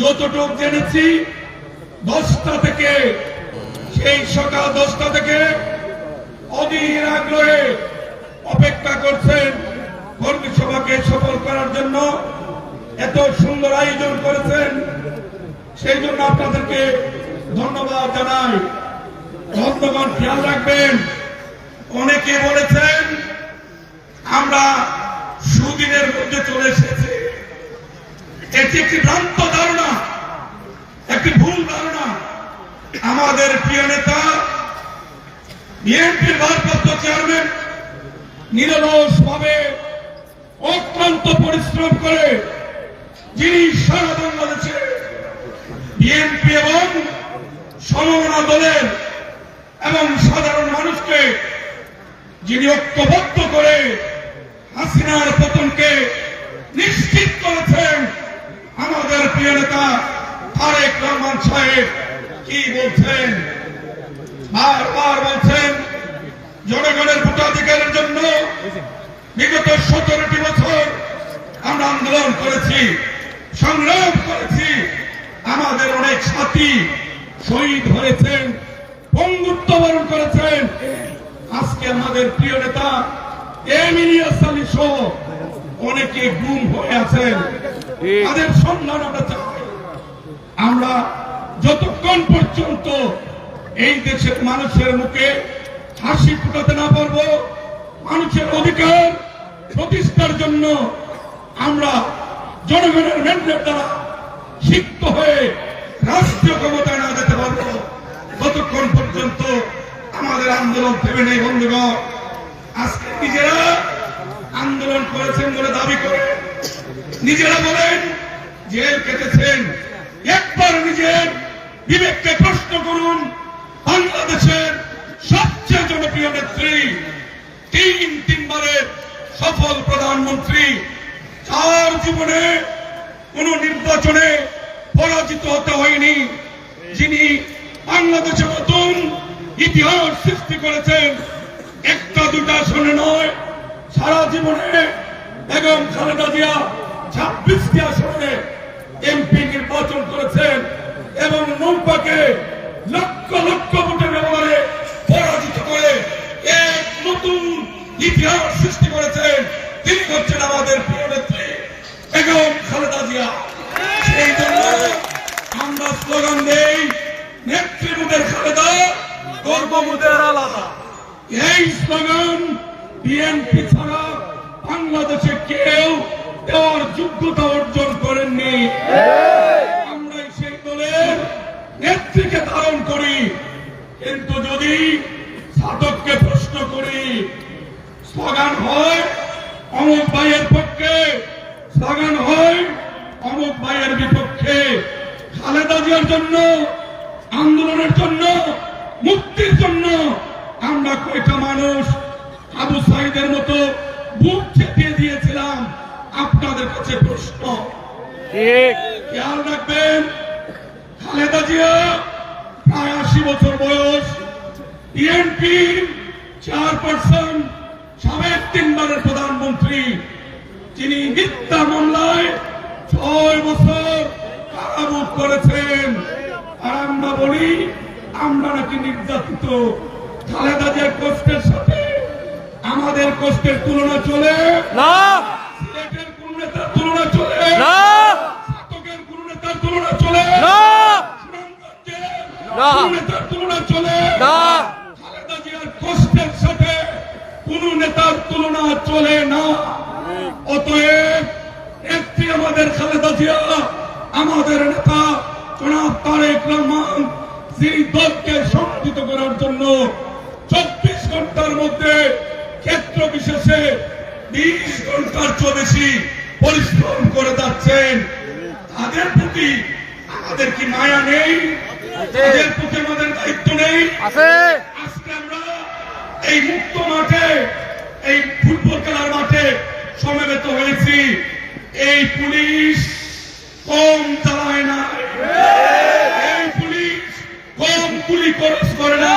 যতটুক জেনেছি, দশটা থেকে, সেই সকাল দশটা থেকে অধীর আগ্রহে অপেক্ষা করছেন কর্মী সভাকে সফল করার জন্য। এত সুন্দর আয়োজন করেছেন। সেই জন্য আপনাদেরকে ধন্যবাদ জানাই। ধন্যবাদ খেয়াল রাখবেন অনেকে বলেছেন, আমরা সুদিনের মধ্যে চলে এসেছি। এটি একটি ভ্রান্ত ধারণা, একটি ভুল ধারণা। আমাদের প্রিয় নেতা, বিএনপির ভারপ্রাপ্ত চেয়ারম্যান নিরলস ভাবে অক্লান্ত পরিশ্রম করে যিনি সারা বাংলাদেশে বিএনপি এবং সমমনা দলের এবং সাধারণ মানুষকে, যিনি ঐক্যবদ্ধ করে হাসিনার পতনকে নিশ্চিত করেছেন প্রিয় নেতা তারেক রহমান সাহেব কি বলছেন? বারবার বলছেন, জনগণের ভোটাধিকারের জন্য বিগত সতেরোটি বছর আমরা আন্দোলন করেছি, সংগ্রাম করেছি। আমাদের অনেক সাথী শহীদ হয়েছেন বন্ধুত্ব বরণ করেছেন। আজকে আমাদের প্রিয় নেতা এম সহ অনেকে গুম হয়ে আছেন। তাদের সন্ধান আমরা চাই। আমরা যতক্ষণ পর্যন্ত এই দেশের মানুষের মুখে হাসি ফুটাতে না পারব, মানুষের অধিকার প্রতিষ্ঠার জন্য আমরা জনগণের ম্যান্ডেট দ্বারা সিক্ত হয়ে রাষ্ট্রীয় ক্ষমতায় না যেতে পারব, ততক্ষণ পর্যন্ত আমাদের আন্দোলন থেমে নেই, বন্ধুগণ। আজকে নিজেরা আন্দোলন করেছেন বলে দাবি করে নিজেরা বলেন, জেল কেটেছেন। একবার নিজের বিবেককে প্রশ্ন করুন, বাংলাদেশের সবচেয়ে জনপ্রিয় নেত্রী, তিন তিনবারের সফল প্রধানমন্ত্রী যার জীবনে কোন নির্বাচনে পরাজিত হতে হয়নি। যিনি বাংলাদেশে নতুন ইতিহাস সৃষ্টি করেছেন, একটা দুটা শুনে নয়, সারা জীবনে বেগম খালেদা জিয়া ছাব্বিশটি আসনে এমপি নির্বাচন করেছেন এবং নৌকাকে লক্ষ লক্ষ ভোটের ব্যবহারে পরাজিত করে এক নতুন ইতিহাস সৃষ্টি করেছেন। তিনি হচ্ছেন আমাদের প্রিয় নেত্রী, বেগম খালেদা জিয়া। সেই জন্য আমরা স্লোগান দেই নেত্রীমুদের খালেদা গর্বমুদের আলাদা। এই স্লোগান বিএনপি ছাড়া বাংলাদেশে কেউ দেওয়ার যোগ্যতা অর্জন করেননি। আমরাই সেই দলের নেত্রীকে ধারণ করি। কিন্তু যদি সাধককে প্রশ্ন করি স্লোগান হয় অমুক ভাইয়ের পক্ষে স্লোগান হয় অমুক ভাইয়ের বিপক্ষে। খালেদা জিয়ার জন্য আন্দোলনের জন্য মুক্তির জন্য আমরা কয়টা মানুষ আবু সাইদের মতো বুক চেপিয়ে দিয়েছিলাম আপনাদের কাছে প্রশ্ন। খেয়াল রাখবেন খালেদা জিয়া প্রায় আশি বছর বয়স। বিএনপি চেয়ারপারসন সাবেক তিনবারের প্রধানমন্ত্রী যিনি মিথ্যা মামলায় ছয় বছর কারাভোগ করেছেন। আর আমরা বলি আমরা নাকি নির্যাতিত। খালেদা জিয়ার কষ্টের সাথে আমাদের কষ্টের তুলনা চলে। না। নেতার তুলনা চলে। খালেদা জিয়ার কষ্টের সাথে কোন নেতার তুলনা চলে না। অতএব একটি আমাদের খালেদা জিয়া আমাদের নেতা জনাব তারেক রহমান যিনি দলকে সংগঠিত করার জন্য চব্বিশ ঘণ্টার মধ্যে ক্ষেত্র বিশেষে বিশ ঘণ্টার চেয়ে বেশি পরিশ্রম করে যাচ্ছেন। তাদের প্রতি আমাদের কি মায়া নেই? তাদের প্রতি আমাদের দায়িত্ব নেই? আছে। আজকে আমরা এই মুক্ত মাঠে এই ফুটবল খেলার মাঠে সমবেত হয়েছি। এই পুলিশ কম চালায় না এই পুলিশ কম গুলি খরচ করে না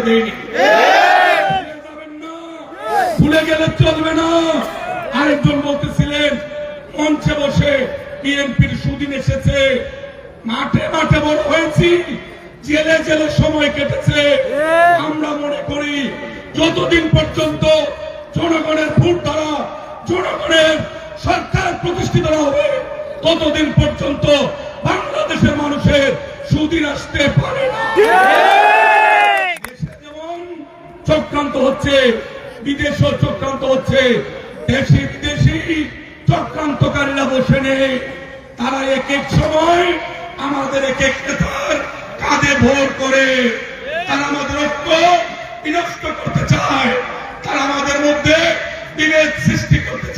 দাঁড়াতে দেয়নি। ভুলে গেলে চলবে না। আরেকজন বলতেছিলেন, মঞ্চে বসে বিএনপির সুদিন এসেছে। মাঠে মাঠে বড় হয়েছি, জেলে জেলে সময় কেটেছে। আমরা মনে করি, যতদিন পর্যন্ত জনগণের ভোট দ্বারা, জনগণের সরকার প্রতিষ্ঠিত না হবে, ততদিন পর্যন্ত বাংলাদেশের মানুষের সুদিন আসতে পারে না। চক্রান্ত হচ্ছে, বিদেশেও চক্রান্ত হচ্ছে, দেশি বিদেশি চক্রান্তকারীরা বসে নেই। তারা এক এক সময় আমাদের এক এক নেতার কাঁধে ভোর করে। তারা আমাদের ঐক্য বিনষ্ট করতে চায়। তারা আমাদের মধ্যে বিভেদ সৃষ্টি করতে